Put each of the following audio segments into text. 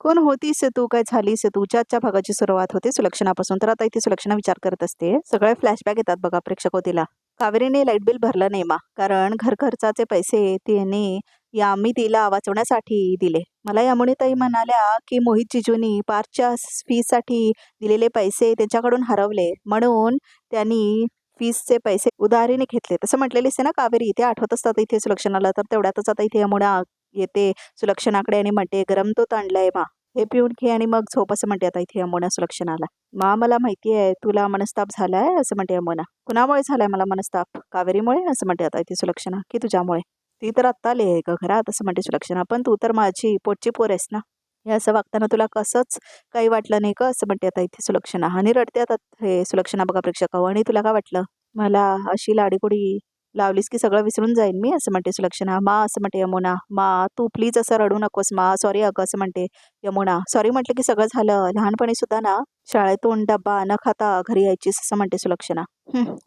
कोण होतीस तू? काय झालीस तू? आजच्या भागाची सुरुवात होते सुलक्षणापासून. तर आता इथे सुलक्षणा विचार करत असते. सगळे फ्लॅशबॅक येतात बघा प्रेक्षक हो तिला कावेरीने लाइट बिल भरलं नाही मा कारण घर खर्चाचे पैसे तिने या मी तिला वाचवण्यासाठी दिले. मला यामुळे ताई म्हणाल्या की मोहित जिजूनी पार्कच्या फीसाठी दिलेले पैसे त्यांच्याकडून हरवले. म्हणून त्यांनी फीसचे पैसे उधारीने घेतले. तसं म्हटलेले असते ना कावेरी? इथे आठवत असतात इथे सुलक्षणाला. तर तेवढ्यातच आता इथे यामुळे येते. सुलक्षणाकडे आणि म्हणते गरम तो ताणलाय मा. हे पिऊन घे आणि मग झोप असं म्हणते आता इथे यमुना सुलक्षणाला. मा मला माहिती आहे तुला मनस्ताप झालाय असं म्हणते यमुना. कुणामुळे झालाय मला मनस्ताप? कावेरीमुळे? असं म्हणते आता इथे सुलक्षणा. की तुझ्यामुळे? ती तर आत्ता आली आहे का घरात असं म्हणते सुलक्षणा. पण तू तर माझी पोटची पोर आहेस ना? हे असं वागताना तुला कसंच काही वाटलं नाही का असं म्हणते आता इथे सुलक्षणा. आणि रडते आता हे सुलक्षणा बघा प्रेक्षक आणि तुला काय वाटलं? मला अशी लाडीगुडी लावलीस की सगळं विसरून जाईन मी असं म्हणते सुलक्षणा. मा असं म्हणते यमुना. मा तू प्लीज असं रडू नकोस मा. सॉरी अगं असं म्हणते यमुना. सॉरी म्हटलं की सगळं झालं. लहानपणी सुद्धा ना शाळेतून डब्बा न खाता घरी यायचीस असं म्हणते सुलक्षणा.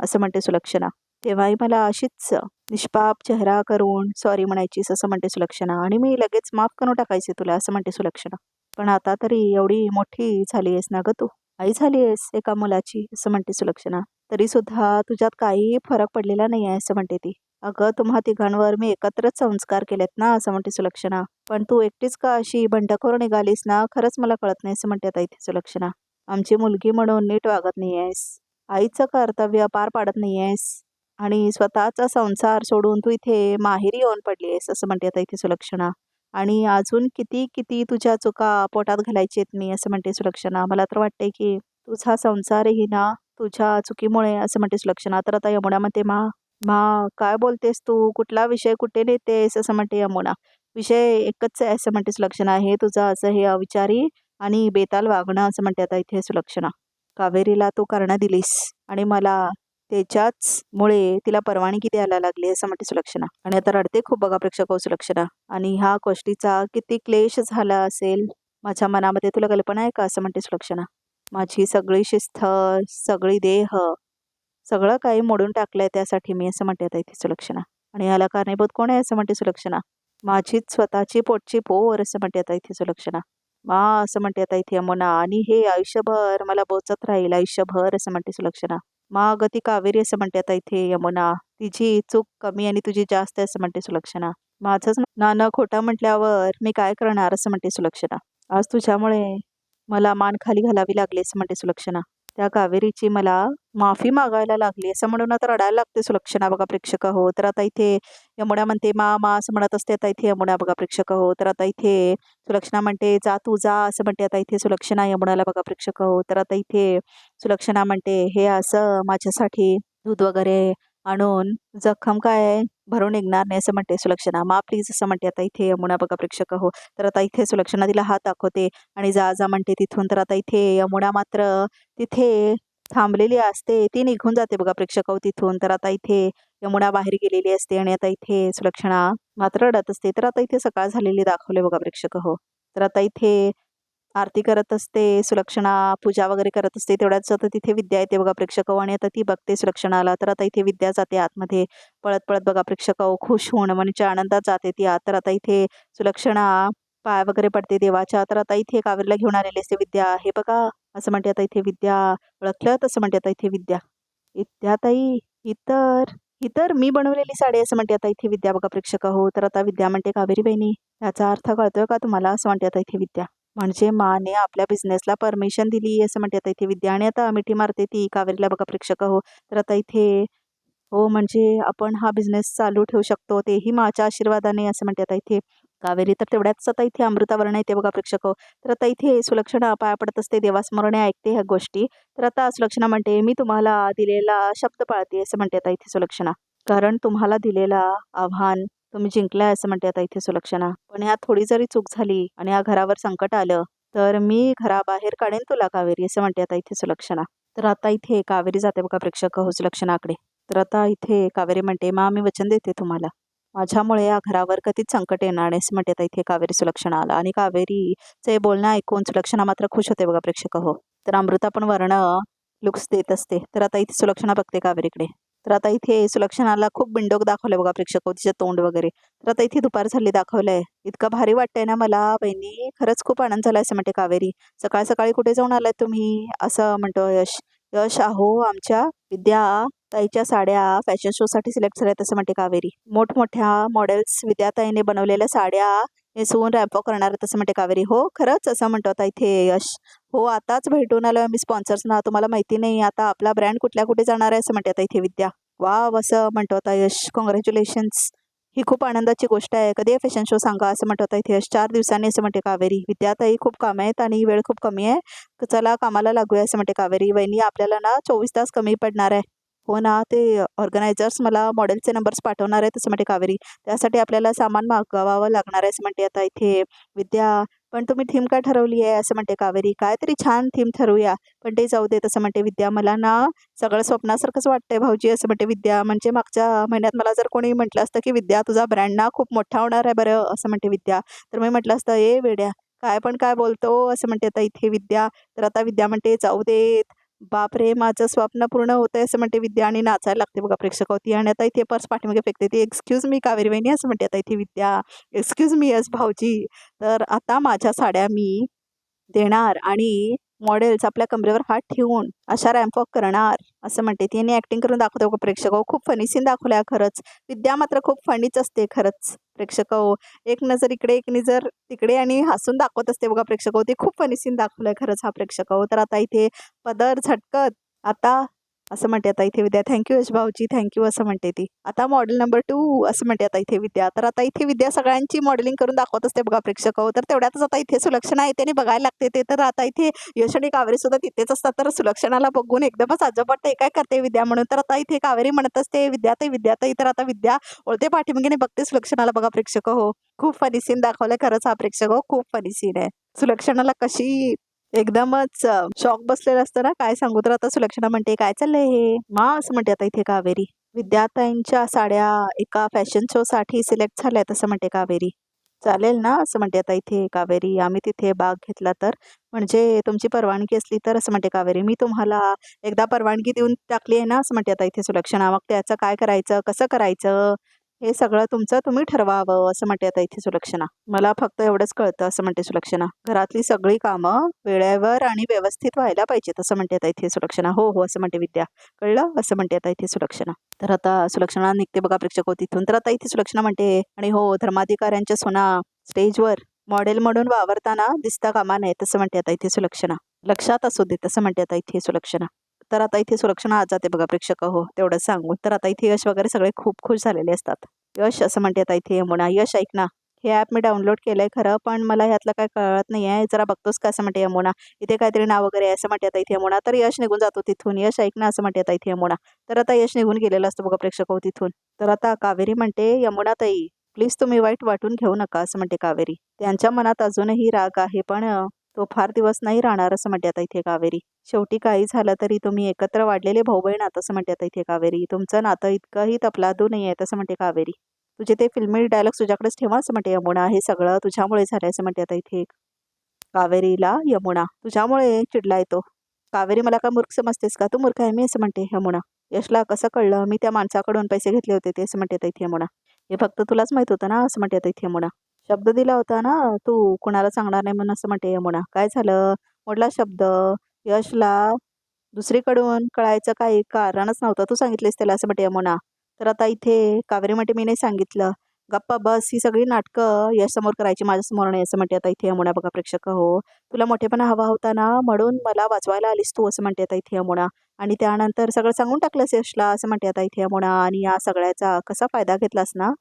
असं म्हणते सुलक्षणा. तेव्हाही मला अशीच निष्पाप चेहरा करून सॉरी म्हणायचीस असं म्हणते सुलक्षणा. आणि मी लगेच माफ करून टाकायचे तुला असं म्हणते सुलक्षणा. पण आता तरी एवढी मोठी झाली आहेस ना ग तू? आई झाली आहेस एका मुलाची असं म्हणते सुलक्षणा. तरीसुद्धा तुझ्यात काहीही फरक पडलेला नाही आहे असं म्हणते ती. अगं तुम्हा तिघांवर मी एकत्रच संस्कार केलेत ना असं म्हणते सुलक्षणा. पण तू एकटीच का अशी बंडखोर निघालीस ना खरंच मला कळत नाही असं म्हणते आता इथे सुलक्षणा. आमची मुलगी म्हणून नीट वागत नाही आहेस आईचं कर्तव्य पार पाडत नाही आहेस आणि स्वतःचा संसार सोडून तू इथे माहेरी येऊन पडली आहेस असं म्हणते आता इथे सुलक्षणा. आणि अजून किती किती तुझ्या चुका पोटात घालायची आहेत मी असं म्हणते सुलक्षणा. मला तर वाटते की तुझा संसारही ना तुझ्या चुकीमुळे असं म्हणतेस लक्षणा. तर आता यमुना म्हणते मा मा काय बोलतेस तू? कुठला विषय कुठे नेतेस? असं म्हणते यमुना. विषय एकच आहे असं म्हणते सुलक्षणा हे तुझं असं हे अविचारी आणि बेताल वागणं असं म्हणते आता इथे सुलक्षणा कावेरीला तू करणं दिलीस आणि मला त्याच्याच मुळे तिला परवानगी द्यायला लागली असं म्हणते सुलक्षणा आणि आता रडते खूप बघा प्रेक्षक हो सुलक्षणा आणि ह्या गोष्टीचा किती क्लेश झाला असेल? माझ्या मनामध्ये तुला कल्पना आहे का? असं म्हणते सुलक्षणा माझी सगळी शिस्त सगळी देह सगळं काही मोडून टाकलंय त्यासाठी मी असं म्हणते आता इथे सुलक्षणा. आणि याला कारणीभूत कोण आहे असं म्हणते सुलक्षणा. माझीच स्वतःची पोटची पोर असं म्हणते आता इथे सुलक्षणा. मा असं म्हणते आता इथे यमुना. आणि हे आयुष्यभर मला बोचत राहील आयुष्यभर असं म्हणते सुलक्षणा. मा गती कावेरी असं म्हणते आता इथे यमुना. तिची चूक कमी आणि तुझी जास्त आहे असं म्हणते सुलक्षणा. माझंच नानं खोटा म्हटल्यावर मी काय करणार असं म्हणते सुलक्षणा. आज तुझ्यामुळे मला मान खाली घालावी लागली असं म्हणते सुलक्षणा. त्या कावेरीची मला माफी मागायला लागली असं म्हणून आता रडायला लागते सुलक्षणा बघा प्रेक्षक हो तर आता इथे यमुना म्हणते मा मा असं म्हणत असते आता इथे यमुना बघा प्रेक्षक हो तर आता इथे सुलक्षणा म्हणते जा तू जा असं म्हणते आता इथे सुलक्षणा यमुनाला बघा प्रेक्षक हो तर आता इथे सुलक्षणा म्हणते हे असं माझ्यासाठी दूध वगैरे आणून जखम काय भरून निघणार नाही असं म्हणते सुलक्षणा. मा प्लीज असं म्हणते. आता इथे यमुना बघा प्रेक्षक हो तर आता इथे सुलक्षणा तिला हात दाखवते आणि जा जा म्हणते तिथून. तर आता इथे यमुना मात्र तिथे थांबलेली असते. ती निघून जाते बघा प्रेक्षक हो तिथून. तर आता इथे यमुना बाहेर गेलेली असते आणि आता इथे सुलक्षणा मात्र रडत असते. तर आता इथे सकाळ झालेली दाखवले बघा प्रेक्षक हो तर आता इथे आरती करत असते सुलक्षणा पूजा वगैरे करत असते तेवढ्याच आता तिथे विद्या येते बघा प्रेक्षक हो, आणि आता ती बघते सुलक्षणाला. तर आता इथे विद्या जाते आतमध्ये पळत पळत बघा प्रेक्षक हो, खुश होणं म्हणजे आनंदात जाते ती आत. तर आता इथे सुलक्षणा पाय वगैरे पडते देवाच्या. तर आता इथे कावेरीला घेऊन आलेले असते विद्या. हे बघा असं म्हणते आता इथे विद्या. ओळखलं तसं म्हणते आता इथे विद्या. विद्याताई इतर इतर मी बनवलेली साडी असं म्हणते आता इथे विद्या बघा प्रेक्षक. हो तर आता विद्या म्हणते कावेरी बहिणी याचा अर्थ कळतोय का तुम्हाला? असं म्हणते आता इथे विद्या. म्हणजे माने आपल्या बिझनेसला परमिशन दिली असं म्हणते. आता इथे विद्या आणि आता मिठी मारते ती कावेरीला बघा प्रेक्षक. हो तर आता इथे हो म्हणजे आपण हा बिझनेस चालू ठेवू शकतो. तेही माझ्या आशीर्वादाने असं म्हणते आता इथे. कावेरी तर तेवढ्याच आता इथे अमृतावरण येते बघा प्रेक्षक. हो तर आता इथे सुलक्षणा पाया पडत असते देवास्मरणे ऐकते ह्या गोष्टी. तर आता सुलक्षणा म्हणते मी तुम्हाला दिलेला शब्द पाळते असं म्हणते आता इथे सुलक्षणा. कारण तुम्हाला दिलेला आव्हान तुम्ही जिंकलाय असं म्हणते आता इथे सुलक्षणा. पण ह्या थोडी जरी चूक झाली आणि या घरावर संकट आलं तर मी घराबाहेर काढेन तुला कावेरी असं म्हणते आता इथे सुलक्षणा. तर आता इथे कावेरी जाते बघा प्रेक्षक हो सुलक्षणाकडे. तर आता इथे कावेरी म्हणते मा मी वचन देते तुम्हाला. माझ्यामुळे या घरावर कधीच संकट येणार नाही असं म्हणते आता इथे कावेरी सुलक्षणा आला. आणि कावेरीचे बोलणं ऐकून सुलक्षणा मात्र खुश होते बघा प्रेक्षक हो. तर अमृता पण वर्ण लुक्स देत असते. तर आता इथे सुलक्षणा बघते कावेरीकडे. तर आता इथे सुलक्षणाला खूप बिंडोक दाखवलंय बघा प्रेक्षक तिचं तोंड वगैरे. तर आता इथे दुपार झाली दाखवलंय. इतकं भारी वाटतंय ना मला बहिणी. खरंच खूप आनंद झाला असं म्हणते कावेरी. सकाळ सकाळी कुठे जाऊन आलाय तुम्ही? असं म्हणतो यश. यश आहो आमच्या विद्या ताईच्या साड्या फॅशन शो साठी सिलेक्ट झाल्यात असं म्हणते कावेरी. मोठमोठ्या मॉडेल्स विद्याताईने बनवलेल्या साड्या नेसवून रॅम्प करणार तसं असं म्हणते कावेरी. हो खरंच असं म्हणतो आता इथे यश. हो आताच भेटून आलो आम्ही स्पॉन्सर्सना. तुम्हाला माहिती नाही आता आपला ब्रँड कुठल्या कुठे जाणार आहे असं म्हणते आता इथे विद्या. वा असं म्हणतो आता यश. कॉंग्रॅच्युलेशन्स ही खूप आनंदाची गोष्ट आहे. कधी फॅशन शो सांगा असं म्हणतो आता इथे यश. चार दिवसांनी असं म्हणते कावेरी. विद्याताई खूप काम आहेत आणि वेळ खूप कमी आहे. चला कामाला लागूया असं म्हणते कावेरी. वहिनी आपल्याला ना चोवीस तास कमी पडणार आहे. हो ना ते ऑर्गनायझर्स मला मॉडेलचे नंबर्स पाठवणार आहेत असं म्हणते कावेरी. त्यासाठी आपल्याला सामान मागवावं लागणार आहे असं म्हणते आता इथे. विद्या पण तुम्ही थीम काय ठरवली आहे? असं म्हणते कावेरी काय तरी छान थीम ठरवूया. पण ते जाऊ दे तसं म्हणते विद्या मला ना सगळं स्वप्नासारखंच वाटतंय भाऊजी असं म्हणते विद्या म्हणजे मागच्या महिन्यात मला जर कोणी म्हटलं असतं की विद्या तुझा ब्रँड ना खूप मोठा होणार आहे बरं असं म्हणते विद्या. तर मी म्हटलं असतं ए वेड्या काय पण काय बोलतो असं म्हणते आता इथे विद्या तर आता विद्या म्हणते जाऊ देत. बापरे माझं स्वप्न पूर्ण होतं आहे असं म्हणते विद्या आणि नाचायला लागते बघा प्रेक्षक होती आणि आता इथे पर्स पाठीमागे फेकते ती एक्सक्यूज मी कावेरी वहिनी असं म्हणते आता इथे विद्या. एक्सक्यूज मी यस भाऊजी तर आता माझ्या साड्या मी देणार आणि मॉडेल्स आपल्या कमरेवर हात ठेवून अशा रॅम्पॉक करणार असं म्हणते. ती आणि ॲक्टिंग करून दाखवतो बघा प्रेक्षक. हो खूप फनी सीन दाखवल्या खरंच. विद्या मात्र खूप फनीच असते खरंच. प्रेक्षक हो एक नजर इकडे एक नजर तिकडे आणि हसून दाखवत असते बघा प्रेक्षक. हो ते खूप फनी सीन दाखवलंय खरंच हा प्रेक्षक. हो तर आता इथे पदर झटकत आता असं म्हणते आता इथे विद्या. थँक्यू यश भाऊजी थँक्यू असं म्हणते ती. आता मॉडेल नंबर टू असं म्हणते आता इथे विद्या. तर आता इथे विद्या सगळ्यांची मॉडेलिंग करून दाखवत असते बघा प्रेक्षक. हो तर तेवढ्यातच आता इथे सुलक्षणा येते आणि बघायला लागते ते. तर आता इथे यश आणि कावेरी सुद्धा तिथेच असतात. तर सुलक्षणाला बघून एकदमच अजब वाटते काय करते विद्या म्हणून. तर आता इथे कावेरी म्हणत असते विद्या ते विद्या तर आता विद्या ओळते पाठीमागे बघते सुलक्षणाला बघा प्रेक्षक. हो खूप फनी सीन दाखवलाय खरंच हा प्रेक्षक. हो खूप फनी सीन आहे. सुलक्षणाला कशी एकदमच शॉक बसलेलं असतं ना काय सांगू तर आता सुलक्षणा म्हणते काय चाललंय हे? मा असं म्हणते आता इथे कावेरी. विद्यार्थ्यांच्या साड्या एका फॅशन शो साठी सिलेक्ट झाल्यात असं म्हणते कावेरी. चालेल ना असं म्हणते आता इथे कावेरी. आम्ही तिथे भाग घेतला तर? म्हणजे तुमची परवानगी असली तर असं म्हणते कावेरी. मी तुम्हाला एकदा परवानगी देऊन टाकली आहे ना असं म्हणते आता इथे सुलक्षणा. मग त्याचं काय करायचं? कसं करायचं? हे सगळं तुमचं तुम्ही ठरवावं असं म्हणते आता इथे सुलक्षणा. मला फक्त एवढंच कळतं असं म्हणते सुलक्षणा. घरातली सगळी कामं वेळेवर आणि व्यवस्थित व्हायला पाहिजेत असं म्हणते आता इथे सुलक्षणा. हो हो असं म्हणते विद्या. कळलं? असं म्हणते आता इथे सुलक्षणा. तर आता सुलक्षणा निघते बघा प्रेक्षक होती तिथून. तर आता इथे सुलक्षणा म्हणते आणि हो धर्माधिकाऱ्यांच्या सोना स्टेजवर मॉडेल म्हणून वावरताना दिसता कामा नये तसं म्हणते आता इथे सुलक्षणा. लक्षात असू दे तसं म्हणते आता इथे सुलक्षणा. तर आता इथे सुलक्षणा आज जाते बघा प्रेक्षक. हो तेवढं सांगून तर आता इथे यश वगैरे सगळे खूप खुश झालेले असतात. यश असं म्हणते आता इथे यमुना. यश ऐक ना हे ॲप मी डाउनलोड केलं आहे खरं पण मला ह्यातलं काय कळत नाही आहे जरा बघतोस का असं म्हणते यमुना? इथे काहीतरी नाव वगैरे आहे असं म्हणते आता इथे यमुना. तर यश निघून जातो तिथून. यश ऐक ना असं म्हणते आता इथे यमुना. तर आता यश निघून गेलेला असतो बघा प्रेक्षक हो तिथून. तर आता कावेरी म्हणते यमुना ताई प्लीज तुम्ही वाईट वाटून घेऊ नका असं म्हणते कावेरी. त्यांच्या मनात अजूनही राग आहे पण तो फार दिवस नाही राहणार असं म्हणते आता इथे कावेरी. शेवटी काही झालं तरी तुम्ही एकत्र वाढलेले भाऊ बहीण आहात असं म्हणते आता इथे कावेरी. तुमचं नातं इतकंही तपलादू नाही आहे तसं म्हणते कावेरी. तुझे ते फिल्मी डायलॉग्स तुझ्याकडेच ठेवा असं म्हणते यमुना. हे सगळं तुझ्यामुळे झालं असं म्हणते आता इथे कावेरीला यमुना. तुझ्यामुळे चिडला येतो कावेरी मला का मूर्ख समजतेस का? तू मूर्ख आहे मी असं म्हणते यमुना. यशला कसं कळलं? मी त्या माणसाकडून पैसे घेतले होते ते असं म्हणते इथे यमुना. हे फक्त तुलाच माहीत होतं ना असं म्हणते इथे यमुना. शब्द दिला होता ना तू कुणाला सांगणार नाही म्हणून असं म्हणते यमुना काय झालं? मोडला शब्द. यशला दुसरीकडून कळायचं काही कारणच नव्हतं. तू सांगितलेस त्याला असं म्हणते यमुना. तर आता इथे कावेरी म्हणते मी नाही सांगितलं. गप्पा बस ही सगळी नाटकं यशसमोर करायची माझ्यासमोर नाही असं म्हणते आता इथे यमुना बघा प्रेक्षक हो. तुला मोठेपणा हवा होता ना म्हणून मला वाचवायला आलीस तू असं म्हणते आता इथे यमुना. आणि त्यानंतर सगळं सांगून टाकलंस यशला असं म्हणते आता इथे यमुना. आणि या सगळ्याचा कसा फायदा घेतलास ना?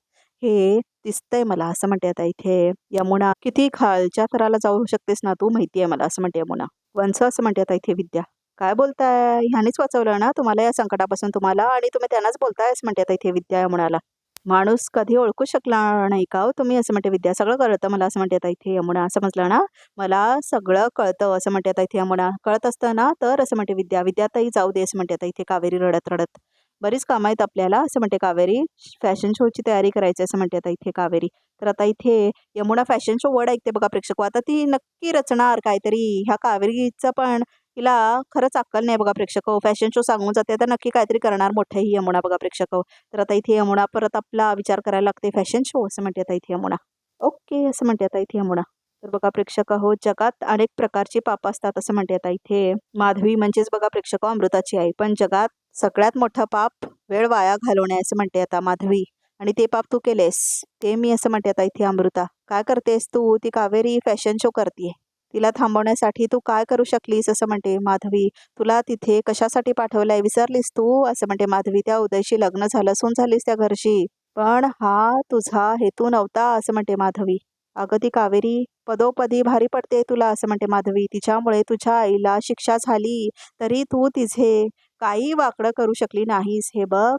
हे दिसतंय मला असं म्हणते आता इथे यमुना. किती खालच्या थराला जाऊ शकतेस ना तू माहिती आहे मला असं म्हणते यमुना. वंस असं म्हणते आता इथे विद्या. काय बोलताय? ह्यानेच वाचवलं ना तुम्हाला या संकटापासून तुम्हाला आणि तुम्ही त्यांनाच बोलताय असं म्हणते आता इथे विद्या यमुनाला. माणूस कधी ओळखू शकला नाही का हो तुम्ही असं म्हणते विद्या? सगळं कळतं मला असं म्हणते आता इथे यमुना समजलं ना मला सगळं कळतं असं म्हणते आता इथे यमुना. कळत असतं ना तर असं म्हणते विद्या. विद्याताई जाऊ दे असं म्हणते आता इथे कावेरी रडत रडत. बरीच कामं आहेत आपल्याला असं म्हणते कावेरी. फॅशन शोची तयारी करायची असं म्हणते आता इथे कावेरी. तर आता इथे यमुना फॅशन शो वर्ड ऐकते बघा प्रेक्षक. आता ती नक्की रचणार काहीतरी. ह्या कावेरीचं पण तिला खरंच अक्कल नाही बघा प्रेक्षक. फॅशन शो सांगून जाते तर नक्की काहीतरी करणार मोठं ही यमुना बघा प्रेक्षक. तर आता इथे यमुना परत आपला विचार करायला लागते फॅशन शो असं म्हणते आता इथे यमुना. ओके असं म्हणते आता इथे यमुना. तर बघा प्रेक्षक हो जगात अनेक प्रकारची पाप असतात असं म्हणते आता इथे. माधवी म्हणजेच बघा प्रेक्षक अमृताची आई. पण जगात सगळ्यात मोठं पाप वेळ वाया घालवणे असं म्हणते आता माधवी. आणि ते पाप तू केलेस. ते मी असं म्हणते आता इथे अमृता. काय करतेस तू? ती कावेरी फॅशन शो करते तिला थांबवण्यासाठी तू काय करू शकलीस? असं म्हणते माधवी. तुला तिथे कशासाठी पाठवलंय? विसरलीस तू? असं म्हणते माधवी. त्या उदयशी लग्न झालं सून झालीस त्या घरशी. पण हा तुझा हेतू नव्हता असं म्हणते माधवी. अगं ती कावेरी पदोपदी भारी पडते तुला असं म्हणते माधवी. तिच्यामुळे तुझ्या आईला शिक्षा झाली. तरी तू तिचे काही वाकडं करू शकली नाहीस हे बघ.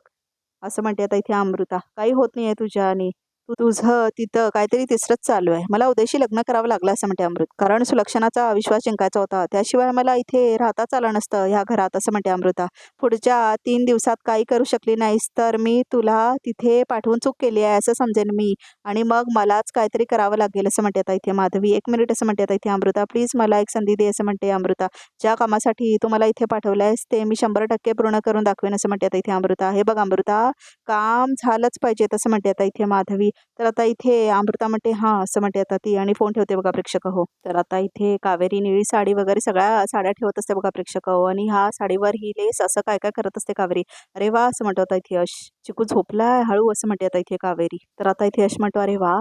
असं म्हणते आता इथे अमृता. काही होत नाही आहे तुझ्याने आणि तुझं तिथं काहीतरी तिसरंच चालू आहे. मला उद्याशी लग्न करावं लागलं असं म्हणते अमृत. कारण सुलक्षणाचा विश्वास जिंकायचा होता. त्याशिवाय मला इथे राहताच आलं नसतं ह्या घरात असं म्हणते अमृता. पुढच्या तीन दिवसात काही करू शकली नाहीस तर मी तुला तिथे पाठवून चूक केली आहे असं समजेन मी. आणि मग मलाच काहीतरी करावं लागेल असं म्हणते आता इथे माधवी. एक मिनिट असं म्हणते आता इथे अमृता. प्लीज मला एक संधी दे असं म्हणते अमृता. ज्या कामासाठी तू मला इथे पाठवलं आहेस ते मी शंभर टक्के पूर्ण करून दाखवेन असं म्हणते आता इथे अमृता. हे बघ अमृता काम झालंच पाहिजे तसं म्हणते आता इथे माधवी. तर आता इथे अमृता म्हणते हां असं म्हणते आता ती आणि फोन ठेवते बघा प्रेक्षक हो. तर आता इथे कावेरी निळी साडी वगैरे सगळ्या साड्या ठेवत असते बघा प्रेक्षक हो. आणि हा साडीवर ही लेस असं काय काय करत असते कावेरी? अरे वा असं म्हणतो आता इथे यश. चिकू झोपलाय हळू असं म्हणते आता इथे कावेरी. तर आता इथे यश म्हणतो अरे वा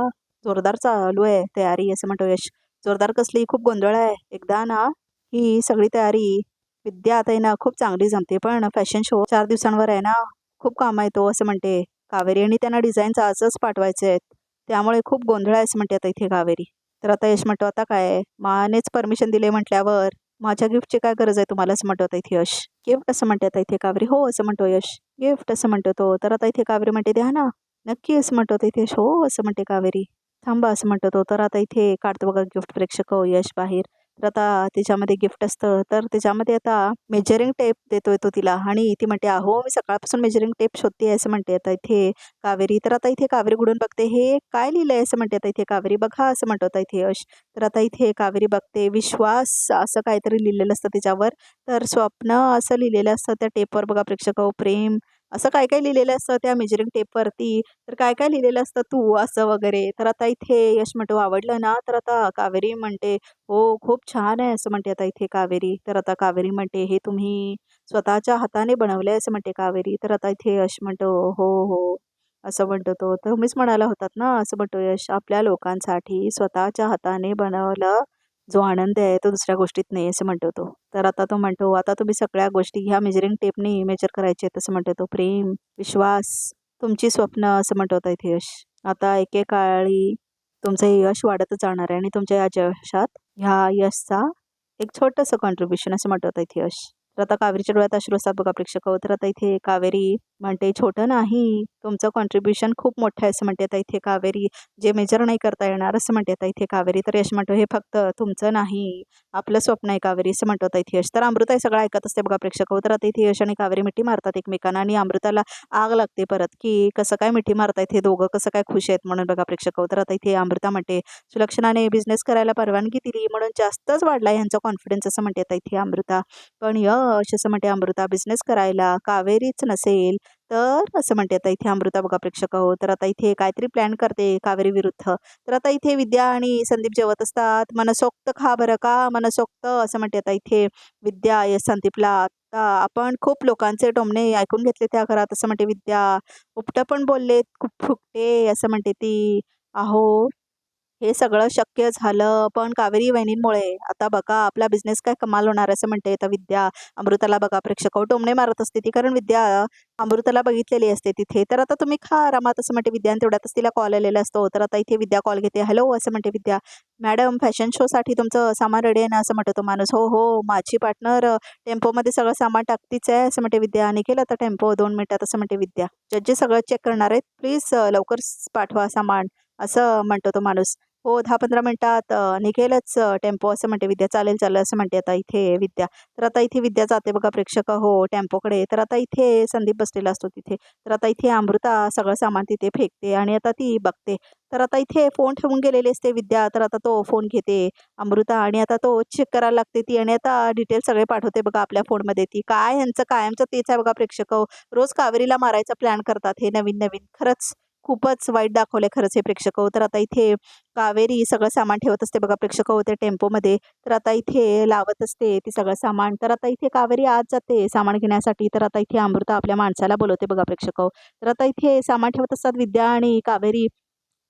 जोरदार चालू आहे तयारी असं म्हणतो यश. जोरदार कसली खूप गोंधळ आहे. एकदा ना ही सगळी तयारी विद्या आता आहे ना खूप चांगली जमते पण फॅशन शो चार दिवसांवर आहे ना खूप काम आहे तो हो, असं म्हणते. कावेरी आणि त्यांना डिझाईन्स आजच पाठवायचे आहेत. त्यामुळे खूप गोंधळ आहे असं म्हणते आता इथे कावेरी. तर आता यश म्हणतो आता काय मानेच परमिशन दिले म्हटल्यावर माझ्या गिफ्टची काय गरज आहे तुम्हाला असं म्हणतो आता इथे यश? गिफ्ट असं म्हणते आता इथे कावेरी. हो असं म्हणतो यश. गिफ्ट असं म्हणतो तो. तर आता इथे कावेरी म्हणते द्या ना. नक्की असं म्हणतो आता इथे यश. हो असं म्हणते कावेरी. थांबा असं म्हणतो तो. तर आता इथे काढतो बघा गिफ्ट प्रेक्षक. हो यश बाहेर. तर आता त्याच्यामध्ये गिफ्ट असतं. तर त्याच्यामध्ये आता मेजरिंग टेप देतोय तो तिला आणि ती म्हणते अहो मी सकाळपासून मेजरिंग टेप शोधते असं म्हणते. आता इथे कावेरी तर आता इथे कावेरी गुडून बघते. हे काय लिहिलंय असं म्हणते. आता इथे कावेरी बघा असं म्हणतो आता इथे यश. तर आता इथे कावेरी बघते. विश्वास असं काहीतरी लिहिलेलं असतं त्याच्यावर तर स्वप्न असं लिहिलेलं असतं त्या टेपवर बघा प्रेक्षक. हो प्रेम असं काय काय लिहिलेलं असतं त्या मेजरिंग टेपवरती? तर काय काय लिहिलेलं असतं? तू असं वगैरे. तर आता इथे यश म्हणतो आवडलं ना तर आता कावेरी म्हणते हो खूप छान आहे असं म्हणते आता इथे कावेरी. तर आता कावेरी म्हणते हे तुम्ही स्वतःच्या हाताने बनवले असं म्हणते कावेरी. तर आता इथे यश म्हणतो हो हो असं म्हणतो तो. तर तुम्हीच म्हणाला होतात ना असं म्हणतो यश आपल्या लोकांसाठी. स्वतःच्या हाताने बनवलं जो आनंद आहे तो दुसऱ्या गोष्टीत नाही असं म्हणतो तो. तर आता तो म्हणतो आता तुम्ही सगळ्या गोष्टी ह्या मेजरिंग टेपने मेजर करायचे आहेत असं म्हणतो तो. प्रेम विश्वास तुमची स्वप्न असं म्हणतो होता इथे यश. आता एकेकाळी तुमचं हे यश वाढतच जाणार आहे आणि तुमच्या या यशात ह्या यशचा एक छोटंसं कॉन्ट्रीब्युशन असं म्हणतो होता इथे यश. तर आता कावेरीच्या डोळ्यात अश्रू असतात बघा प्रेक्षक. होत तर आता इथे कावेरी म्हणते छोटं नाही तुमचं कॉन्ट्रीब्युशन खूप मोठं आहे असं म्हणते आता इथे कावेरी. जे मेजर नाही करता येणार असं म्हणते आता इथे कावेरी. तर यश म्हणतो हे फक्त तुमचं नाही आपलं स्वप्न आहे कावेरी असं म्हणतो आता इथे यश. तर अमृता हे सगळं ऐकत असते बघा प्रेक्षक. हो, तर आता इथे यश आणि कावेरी मिठी मारतात एकमेकांना आणि अमृताला आग लागते परत की कसं काय मिठी मारतायत हे दोघं कसं काय खुश आहेत म्हणून बघा प्रेक्षक. हो, तर आता इथे अमृता म्हणते सुलक्षणाने बिझनेस करायला परवानगी दिली म्हणून जास्तच वाढला यांचा कॉन्फिडन्स असं म्हणते आता इथे अमृता. पण यश असं म्हणते अमृता बिझनेस करायला कावेरीच नसेल तर असं म्हणते आता इथे अमृता बघा प्रेक्षक हो तर आता इथे काहीतरी प्लॅन करते कावेरी विरुद्ध. तर आता इथे विद्या आणि संदीप जेवत असतात. मनसोक्त खा बरं का मनसोक्त असं म्हणते आता इथे विद्या या संदीपला. आता आपण खूप लोकांचे टोमणे ऐकून घेतले त्या घरात असं म्हणते विद्या. उपटं पण बोलले खूप फुकटे असं म्हणते ती. अहो हे सगळं शक्य झालं. पण कावेरी वहिनींमुळे आता बघा आपला बिझनेस काय कमाल होणार असं म्हणते तर विद्या. अमृताला बघा प्रेक्षक हो, टोमणे मारत असते ती. कारण विद्या अमृताला बघितलेली असते तिथे. तर आता तुम्ही खा आरामात असं म्हणते विद्या. आणि तेवढ्यातच तिला कॉल आलेला असतो. तर आता इथे विद्या कॉल घेते. हॅलो असं म्हणते विद्या. मॅडम फॅशन शोसाठी तुमचं सामान रेडी आहे ना? असं म्हणतो तो माणूस. हो हो माझी पार्टनर टेम्पोमध्ये सगळं सामान टाकतीच आहे असं म्हणते विद्या. निघेल आता टेम्पो दोन मिनिटात असं म्हणते विद्या. जज्जे सगळं चेक करणार आहेत. प्लीज लवकर पाठवा सामान असं म्हणतो तो माणूस. हो दहा पंधरा मिनिटात निघेलच टेम्पो असं म्हणते विद्या चालेल चालेल असं म्हणते आता इथे विद्या. तर आता इथे विद्या जाते बघा प्रेक्षक हो टेम्पोकडे. तर आता इथे संदीप बसलेला असतो तिथे. तर आता इथे अमृता सगळं सामान तिथे फेकते आणि आता ती बघते. तर आता इथे फोन ठेवून गेलेली असते विद्या. तर आता तो फोन घेते अमृता आणि आता तो चेक करायला लागते ती आणि आता डिटेल सगळे पाठवते बघा आपल्या फोनमध्ये ती. काय ह्यांचं कायमचं तेच आहे बघा प्रेक्षक. हो. रोज कावेरीला मारायचा प्लॅन करतात हे नवीन नवीन खरंच खूपच वाईट दाखवले खरंच हे प्रेक्षक. हो. तर आता इथे कावेरी सगळं सामान ठेवत असते बघा प्रेक्षक होते टेम्पोमध्ये. तर आता इथे लावत असते ती सगळं सामान. तर आता इथे कावेरी आज जाते सामान घेण्यासाठी. तर आता इथे अमृता आपल्या माणसाला बोलवते बघा प्रेक्षक. हो. तर आता इथे सामान ठेवत असतात विद्या आणि कावेरी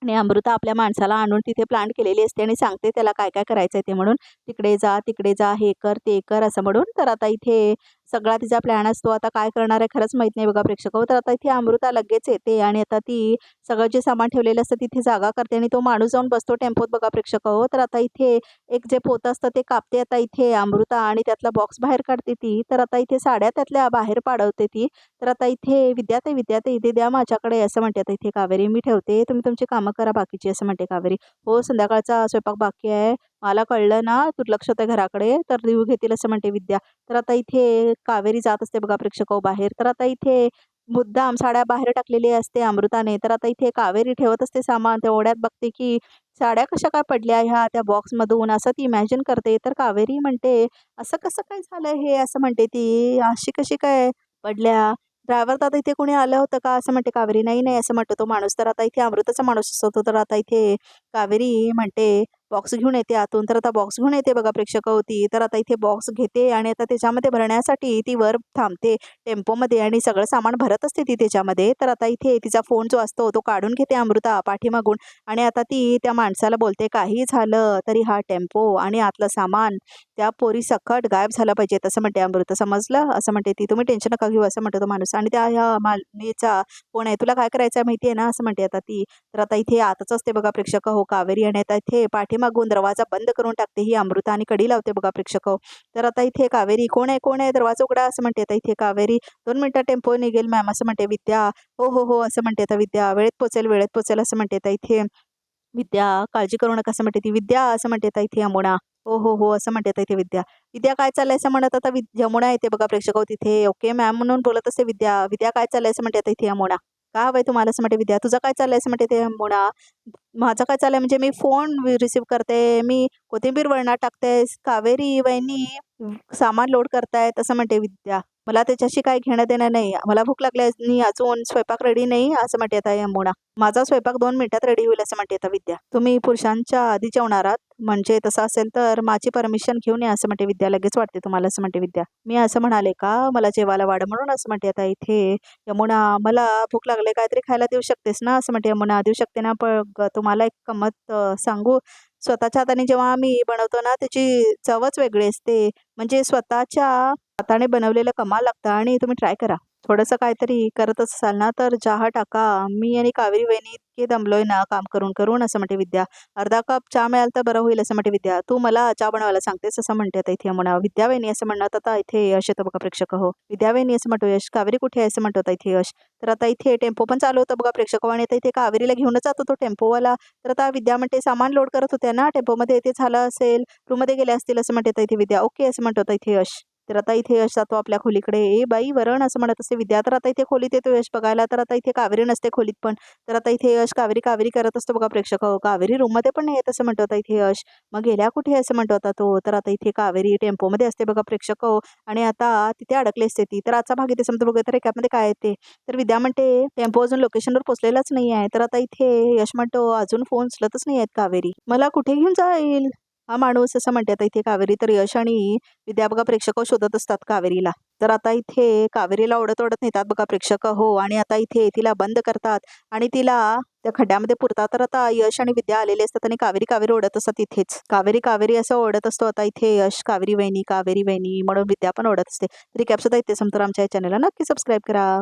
आणि अमृता आपल्या माणसाला आणून तिथे प्लांट केलेली असते आणि सांगते त्याला काय काय करायचं आहे ते म्हणून. तिकडे जा तिकडे जा हे कर ते कर असं म्हणून. तर आता इथे सगळा तिचा प्लॅन असतो. आता काय करणार आहे खरंच माहीत नाही बघा प्रेक्षक. हो. तर आता इथे अमृता लगेच येते आणि आता ती सगळं जे सामान ठेवलेलं असतं तिथे जागा करते आणि तो माणूस जाऊन बसतो टेम्पोत बघा प्रेक्षक. हो तर आता इथे एक जे पोतं असतं ते कापते. आता इथे अमृता आणि त्यातला बॉक्स बाहेर काढते ती. तर आता इथे साड्या त्यातल्या बाहेर पाडवते ती. तर आता इथे विद्याते विद्याते इथे द्या माझ्याकडे असं म्हणते आता इथे कावेरी. मी ठेवते. तुम्ही तुमची कामं करा बाकीची असं म्हणते कावेरी. हो संध्याकाळचा स्वयंपाक बाकी आहे. मला कळलं ना दुर्लक्ष होतं घराकडे तर लिहू घेतील असं म्हणते विद्या. तर आता इथे कावेरी जात असते बघा प्रेक्षक हो बाहेर. तर आता इथे मुद्दाम साड्या बाहेर टाकलेली असते अमृताने. तर आता इथे कावेरी ठेवत असते सामान. तेवढ्यात बघते की साड्या कशा काय पडल्या ह्या त्या बॉक्समधून असं ती इमॅजिन करते. तर कावेरी म्हणते असं कसं काय झालं हे? असं म्हणते ती. अशी कशी काय पडल्या? ड्रायव्हर तर आता इथे कोणी आलं होतं का? असं म्हणते कावेरी. नाही नाही असं म्हणतो तो माणूस. तर आता इथे अमृताचा माणूस असतो तर आता इथे कावेरी म्हणते बॉक्स घेऊन येते आतून. तर आता बॉक्स घेऊन येते बघा प्रेक्षक होती. तर आता इथे बॉक्स घेते आणि आता त्याच्यामध्ये भरण्यासाठी ती वर थांबते टेम्पोमध्ये आणि सगळं सामान भरत असते ती त्याच्यामध्ये. तर आता इथे तिचा फोन जो असतो तो काढून घेते अमृता पाठीमागून. आणि आता ती त्या माणसाला बोलते काही झालं तरी हा टेम्पो आणि आतलं सामान त्या पोरी सकट गायब झालं पाहिजे. तसं म्हणते अमृता. समजलं? असं म्हणते ती. तुम्ही टेन्शन नका घेऊ असं म्हणतो तो माणूस. आणि त्या ह्या मालनीचा फोन आहे? तुला काय करायचं आहे माहिती आहे ना? असं म्हणते आता ती. तर आता इथे आतच असते बघा प्रेक्षक. हो कावेरी. आणि आता इथे पाठी पाठीमागून दरवाजा बंद करून टाकते. ही अमृता आणि कडी लावते बघा प्रेक्षक. तर आता इथे कावेरी कोण आहे कोण आहे? दरवाजा उघडा असं म्हणते. आता इथे कावेरी दोन मिनटं टेम्पो निघेल मॅम असं म्हणते. विद्या हो हो हो असं म्हणते. आता विद्या वेळेत पोचेल वेळेत पोचेल असं म्हणते. आता इथे विद्या काळजी करू नका असं म्हणते ती. विद्या असं म्हणते. आता इथे यमुना हो हो हो असं म्हणते. आता इथे विद्या. विद्या काय चाललंय असं म्हणत आता यमुना येते बघा प्रेक्षक. हो, तिथे ओके मॅम म्हणून बोलत असते विद्या. विद्या काय चाललंय असं म्हणते. आता इथे यमुना का हवंय तुम्हाला असं म्हणते विद्या. तुझं काय चाललंय असं म्हणते ते यमुना. माझं काय चाललंय म्हणजे मी फोन रिसीव करते मी कोथिंबीर वळणा टाकते कावेरी वहिनी सामान लोड करतायत असं म्हणते विद्या मला त्याच्याशी काय घेणं देणं नाही. मला भूक लागली आहे अजून स्वयंपाक रेडी नाही असं म्हणते आता यमुना. माझा स्वयंपाक दोन मिनिटात रेडी होईल असं म्हणते आता विद्या. तुम्ही पुरुषांच्या आधी जेवणार आहात म्हणजे तसं असेल तर माझी परमिशन घेऊन या असं म्हणते विद्या. लगेच वाटते तुम्हाला असं म्हणते विद्या. मी असं म्हणाले का? मला जेवायला वाढ म्हणून असं म्हणते आता इथे. यमुना मला भूक लागले काहीतरी खायला देऊ शकतेस ना? असं म्हणते यमुना. देऊ शकते ना पण तुम्हाला एक गंमत सांगू? स्वतःच्या हाताने जेव्हा आम्ही बनवतो ना त्याची चवच वेगळी असते. म्हणजे स्वतःच्या हाताने बनवलेलं कमाल लागतं आणि तुम्ही ट्राय करा. थोडंसं काहीतरी करतच असाल ना तर चहा टाका. मी आणि कावेरी वहिनी इतके दमलोय ना काम करून करून असं म्हणते विद्या अर्धा कप चहा मिळाल तर बरं होईल असं म्हणते विद्या तू मला चहा बनवायला सांगतेस असं म्हणते आता इथे म्हणा विद्या वहिनी असं म्हणत आता इथे यश येतं बघा प्रेक्षक हो. विद्या वहिनी असं म्हणतो यश. कावेरी कुठे? आहे असं म्हणतो आता इथे यश. तर आता इथे टेम्पो पण चालू होतं बघा प्रेक्षक आणि आता इथे कावेरीला घेऊनच जातो तो टेम्पोवाला. तर आता विद्या म्हणते सामान लोड करत होत्या ना टेम्पोमध्ये इथे झालं असेल रूममध्ये गेले असतील असं म्हणते इथे विद्या. ओके असं म्हणतो इथे यश. तर आता इथे यश जातो आपल्या खोलीकडे. ए बाई वरण असं म्हणत असते विद्या तर आता इथे खोलीत येतो यश बघायला. तर आता इथे कावेरी नसते खोलीत पण. तर आता इथे यश कावेरी कावेरी करत असतो बघा प्रेक्षक. हो, कावेरी रूममध्ये पण नाही येत असं म्हणतो आता इथे यश. मग गेल्या कुठे असं म्हणतो आता तो? तर आता इथे कावेरी टेम्पोमध्ये असते बघा प्रेक्षक. हो, आणि आता तिथे अडकले असते ती. तर आजचा भाग इथे समजा बघा तर एकामध्ये काय येते तर विद्या म्हणते टेम्पो अजून लोकेशनवर पोचलेलाच नाही आहे तर आता इथे यश म्हणतो अजून फोन उचलतच नाही आहेत कावेरी. मला कुठे घेऊन जाईल? हा माणूस असं म्हणते आता इथे कावेरी तर यश आणि विद्याबघा प्रेक्षक शोधत असतात कावेरीला. तर आता इथे कावेरीला ओढत ओढत नेतात बघा प्रेक्षक हो. आणि आता इथे तिला बंद करतात आणि तिला त्या खड्ड्यामध्ये पुरतात. तर आता यश आणि विद्या आलेले असतात आणि कावेरी कावेरी ओढत असतात इथेच. कावेरी कावेरी असं ओढत असतो आता इथे यश कावेरी वहिनी कावेरी वहिनी म्हणून विद्या पण ओढत असते. तरी कॅप सुद्धा इथे समतर आमच्या चॅनलला नक्की सबस्क्राईब करा.